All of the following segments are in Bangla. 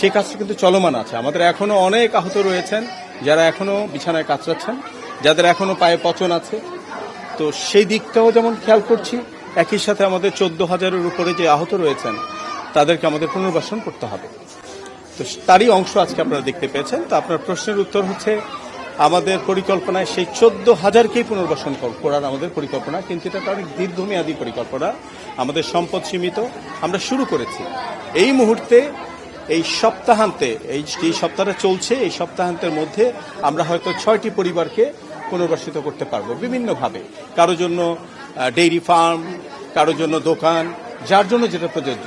সেই কাজটা কিন্তু চলমান আছে। আমাদের এখনও অনেক আহত রয়েছেন, যারা এখনও বিছানায় কাতরাচ্ছেন, যাদের এখনও পায়ে পচন আছে। তো সেই দিকটাও যেমন খেয়াল করছি, একই সাথে আমাদের চোদ্দ হাজারের উপরে যে আহত রয়েছেন, তাদেরকে আমাদের পুনর্বাসন করতে হবে। তো তারই অংশ আজকে আপনারা দেখতে পেয়েছেন। তো আপনার প্রশ্নের উত্তর হচ্ছে, আমাদের পরিকল্পনায় সেই চোদ্দ হাজারকেই পুনর্বাসন কর- করার আমাদের পরিকল্পনা, কিন্তু এটা অনেক দীর্ঘমেয়াদী পরিকল্পনা। আমাদের সম্পদ সীমিত। আমরা শুরু করেছি। এই মুহূর্তে এই সপ্তাহান্তে, এই যে সপ্তাহটা চলছে, এই সপ্তাহান্তের মধ্যে আমরা হয়তো ছয়টি পরিবারকে পুনর্বাসিত করতে পারব বিভিন্নভাবে। কারও জন্য ডেইরি ফার্ম, কারও জন্য দোকান, যার জন্য যেটা প্রযোজ্য।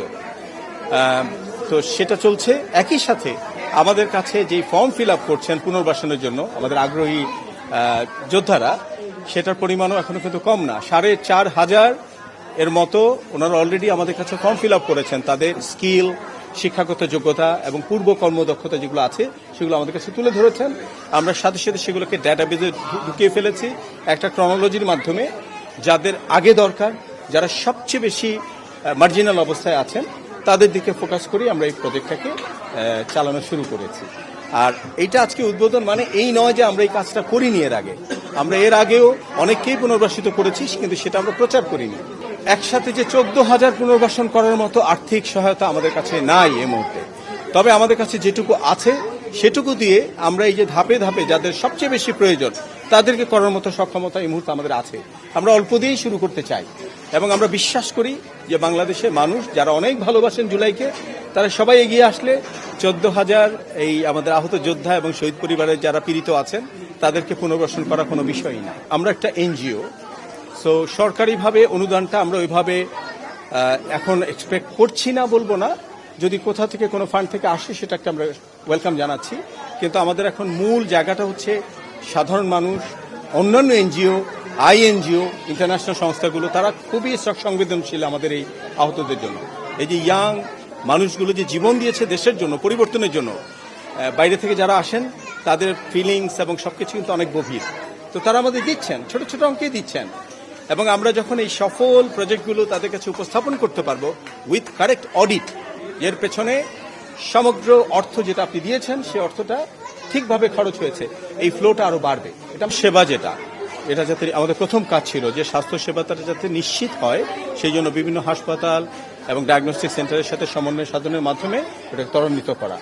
তো সেটা চলছে। একই সাথে আমাদের কাছে যেই ফর্ম ফিল আপ করছেন পুনর্বাসনের জন্য, আমাদের আগ্রহী যোদ্ধারা, সেটার পরিমাণও এখনও কিন্তু কম না। সাড়ে চার হাজার এর মতো ওনারা অলরেডি আমাদের কাছে ফর্ম ফিল আপ করেছেন। তাদের স্কিল শিক্ষাগত যোগ্যতা এবং পূর্ব কর্মদক্ষতা যেগুলো আছে, সেগুলো আমাদের কাছে তুলে ধরেছেন। আমরা সাথে সাথে সেগুলোকে ডেটাবেজে ঢুকিয়ে ফেলেছি। একটা ক্রনোলজির মাধ্যমে যাদের আগে দরকার, যারা সবচেয়ে বেশি মার্জিনাল অবস্থায় আছেন, তাদের দিকে ফোকাস করি আমরা এই প্রজেক্টটাকে চালানো শুরু করেছি। আর এইটা আজকে উদ্বোধন মানে এই নয় যে আমরা এই কাজটা করিনি এর আগে। আমরা এর আগেও অনেককেই পুনর্বাসিত করেছি, কিন্তু সেটা আমরা প্রচার করিনি। একসাথে যে চোদ্দ হাজার পুনর্বাসন করার মতো আর্থিক সহায়তা আমাদের কাছে নাই এ মুহূর্তে। তবে আমাদের কাছে যেটুকু আছে, সেটুকু দিয়ে আমরা এই যে ধাপে ধাপে যাদের সবচেয়ে বেশি প্রয়োজন, তাদেরকে করার মতো সক্ষমতা এই মুহূর্তে আমাদের আছে। আমরা অল্প দিয়েই শুরু করতে চাই। এবং আমরা বিশ্বাস করি যে বাংলাদেশের মানুষ যারা অনেক ভালোবাসেন জুলাইকে, তারা সবাই এগিয়ে আসলে চোদ্দ হাজার এই আমাদের আহত যোদ্ধা এবং শহীদ পরিবারের যারা পীড়িত আছেন, তাদেরকে পুনর্বাসন করা কোনো বিষয়ই না। আমরা একটা এনজিও সো সরকারিভাবে অনুদানটা আমরা ওইভাবে এখন এক্সপেক্ট করছি না, বলব না। যদি কোথা থেকে কোনো ফান্ড থেকে আসে, সেটাকে আমরা ওয়েলকাম জানাচ্ছি। কিন্তু আমাদের এখন মূল জায়গাটা হচ্ছে সাধারণ মানুষ, অন্যান্য এনজিও, আইএনজিও ইন্টারন্যাশনাল সংস্থাগুলো, তারা খুবই সংবেদনশীল আমাদের এই আহতদের জন্য। এই যে ইয়াং মানুষগুলো যে জীবন দিয়েছে দেশের জন্য, পরিবর্তনের জন্য বাইরে থেকে যারা আসেন, তাদের ফিলিংস এবং সবকিছু কিন্তু অনেক গভীর। তো তারা আমাদের দিচ্ছেন, ছোট ছোট অঙ্কে দিচ্ছেন। এবং আমরা যখন এই সফল প্রজেক্টগুলো তাদের কাছে উপস্থাপন করতে পারব উইথ কারেক্ট অডিট এর পেছনে সমগ্র অর্থ যেটা আপনি দিয়েছেন সেই অর্থটা ঠিকভাবে খরচ হয়েছে। এই ফ্লোটা আরও বাড়বে। এটা সেবা যেটা, এটা যাতে আমাদের প্রথম কাজ ছিল যে স্বাস্থ্য সেবাটা যাতে নিশ্চিত হয়, সেই জন্য বিভিন্ন হাসপাতাল এবং ডায়াগনস্টিক সেন্টারের সাথে সমন্বয় সাধনের মাধ্যমে এটাকে ত্বরান্বিত করা।